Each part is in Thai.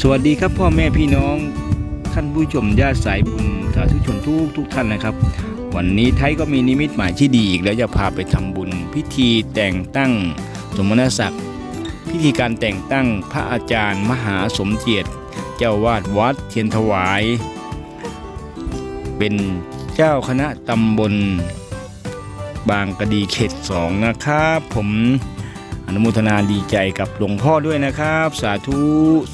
สวัสดีครับพ่อแม่พี่น้องท่านผู้ชมญาติสายบุญสาธุชนทุกทุกท่านนะครับ วันนี้ไทยก็มีนิมิตหมายที่ดีอีกแล้วจะพาไปทำบุญ พิธีแต่งตั้งสมณศักดิ์พิธีการแต่งตั้งพระอาจารย์มหาสมเกียรติ เจ้าวาดวัดเทียนถวาย เป็นเจ้าคณะตำบลบางกะดีเขตสองนะครับ ผม นุโมทนาดีใจกับหลวงพ่อด้วยนะครับ สาธุ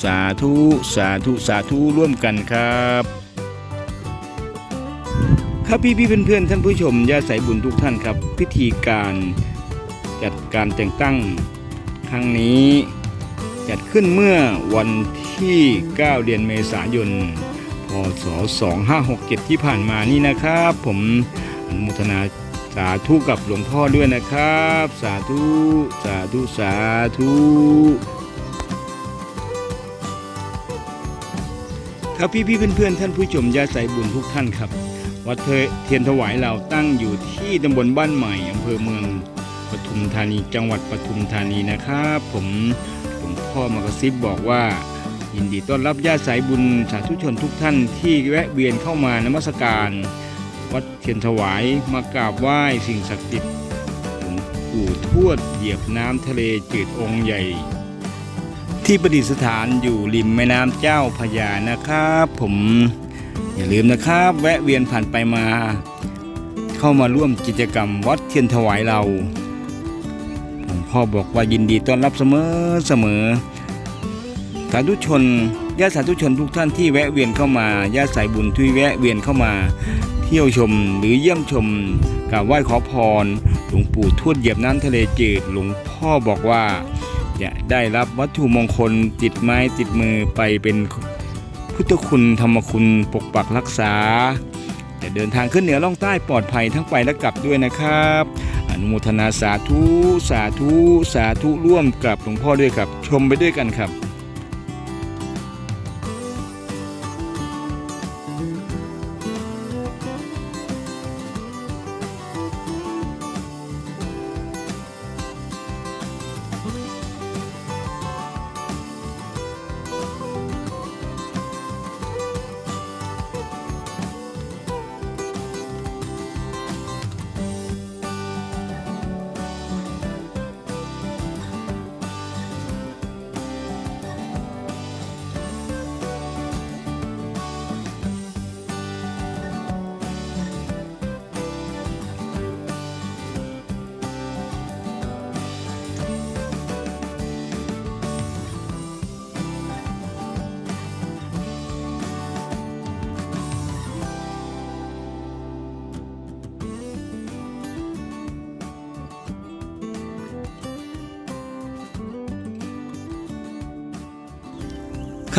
สาธุ สาธุ สาธุร่วมกันครับครับพี่พี่เพื่อนๆท่านผู้ชมญาติสายบุญทุกท่านครับ พิธีการจัดการแต่งตั้งครั้งนี้ จัดขึ้นเมื่อวันที่ 9 เดือนเมษายน พศ 2567 ที่ผ่านมานี่นะครับ ผมอนุโมทนา สาธุกับหลวงพ่อด้วยนะครับ สาธุ สาธุ สาธุครับพี่พี่ๆเพื่อนๆท่านผู้ชมญาติสายบุญทุกท่านครับ วัดเทียนถวายเราตั้งอยู่ที่ตำบลบ้านใหม่อำเภอเมืองปทุมธานีจังหวัดปทุมธานีนะครับ ผมหลวงพ่อมากระซิบบอกว่า ยินดีต้อนรับญาติสายบุญสาธุชนทุกท่านที่แวะเวียนเข้ามานมัสการ วัดเทียนถวายมากราบไหว้สิ่งศักดิ์สิทธิ์หลวงปู่ทวดเหยียบน้ำทะเลจืดองค์ใหญ่ ที่ประดิษฐานอยู่ริมแม่น้ำเจ้าพระยานะครับ ผมอย่าลืมนะครับ แวะเวียนผ่านไปมา เข้ามาร่วมกิจกรรมวัดเทียนถวายเราหลวงพ่อบอกว่ายินดีต้อนรับเสมอเสมอสาธุชนญาติสาธุชนทุกท่านที่แวะเวียนเข้ามาญาติสายบุญที่แวะเวียนเข้ามา เที่ยวชมหรือเยี่ยมชมกราบไหว้ขอพร หลวงปู่ทวดเหยียบน้ำทะเลจืดหลวงพ่อบอกว่า จะได้รับวัตถุมงคลติดไม้ติดมือไปเป็นพุทธคุณธรรมคุณปกปักรักษา จะเดินทางขึ้นเหนือล่องใต้ปลอดภัยทั้งไปและกลับด้วยนะครับอนุโมทนาสาธุสาธุสาธุร่วมกับหลวงพ่อด้วยครับชมไปด้วยกันครับ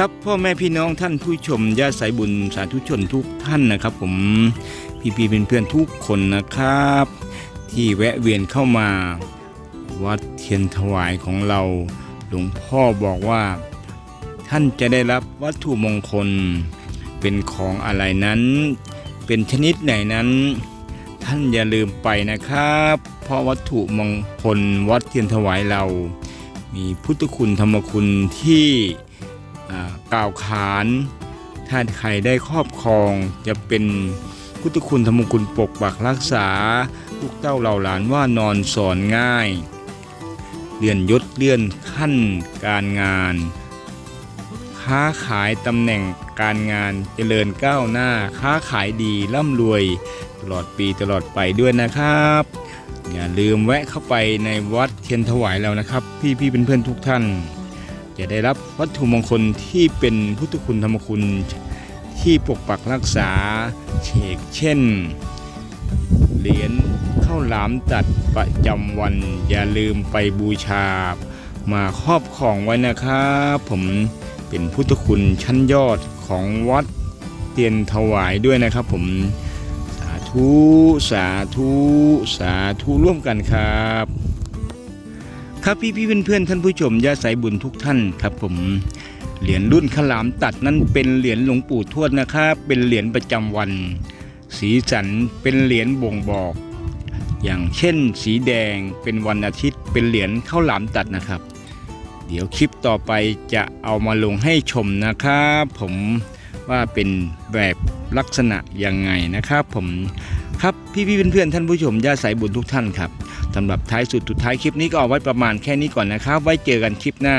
ครับพ่อแม่พี่น้องท่านผู้ชมญาติสายบุญสาธุชนทุกท่านนะครับ ผมพี่พี่เป็นเพื่อนทุกคนนะครับ ที่แวะเวียนเข้ามา วัดเทียนถวายของเรา หลวงพ่อบอกว่า ท่านจะได้รับวัตถุมงคล เป็นของอะไรนั้น เป็นชนิดไหนนั้น ท่านอย่าลืมไปนะครับ เพราะวัตถุมงคลวัดเทียนถวายเรา มีพุทธคุณธรรมคุณที่ กล่าวขานถ้าใครได้ครอบครองจะเป็นพุทธคุณธรรมคุณปกปักรักษา ลูกเต้าเหล่าหลานว่านอนสอนง่ายเลื่อนยศเลื่อนขั้นการงาน ค้าขายตำแหน่งการงานเจริญก้าวหน้า ค้าขายดีร่ำรวยตลอดปีตลอดไปด้วยนะครับ อย่าลืมแวะเข้าไปในวัดเทียนถวายแล้วนะครับ พี่พี่ๆเพื่อนทุกท่าน จะได้รับวัตถุมงคลที่เป็นพุทธคุณธรรมคุณที่ปกปักรักษาเชกเช่น เหรียญข้าวหลามตัดประจำวัน อย่าลืมไปบูชา มาครอบครองไว้นะครับผมเป็นพุทธคุณชั้นยอดของวัดเตียนถวายด้วยนะครับผมสาธุ สาธุ สาธุร่วมกันครับ ครับพี่พี่เพื่อนๆท่านผู้ชมญาติสายบุญทุกท่านครับผมเหรียญรุ่นขลามตัดนั้นเป็นเหรียญหลวงปู่ทวดนะครับเป็นเหรียญประจำวัน สีสันเป็นเหรียญบ่งบอก อย่างเช่น สีแดงเป็นวันอาทิตย์ เป็นเหรียญข้าวหลามตัดนะครับ เดี๋ยวคลิปต่อไปจะเอามาลงให้ชมนะครับผมว่าเป็นแบบลักษณะยังไงนะครับ ผมครับพี่ๆเพื่อนๆท่านผู้ชมญาติสายบุญทุกท่านครับ สำหรับท้ายสุดสุดท้ายคลิปนี้ก็เอาไว้ประมาณแค่นี้ก่อนนะครับ ไว้เจอกันคลิปหน้า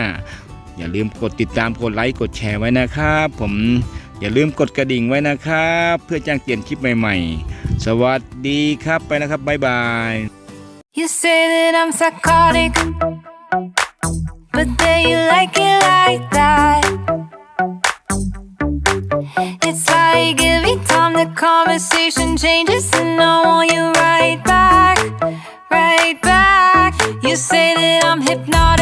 อย่าลืมกดติดตามกดไลค์กดแชร์ไว้นะครับ ผมอย่าลืมกดกระดิ่งไว้นะครับ เพื่อแจ้งเตือนคลิปใหม่ๆ สวัสดีครับไปนะครับบ๊ายบาย You say that I'm psychotic, but then you like it like that. It's like every time the conversation changes, and I want you right back. You say that I'm hypnotic.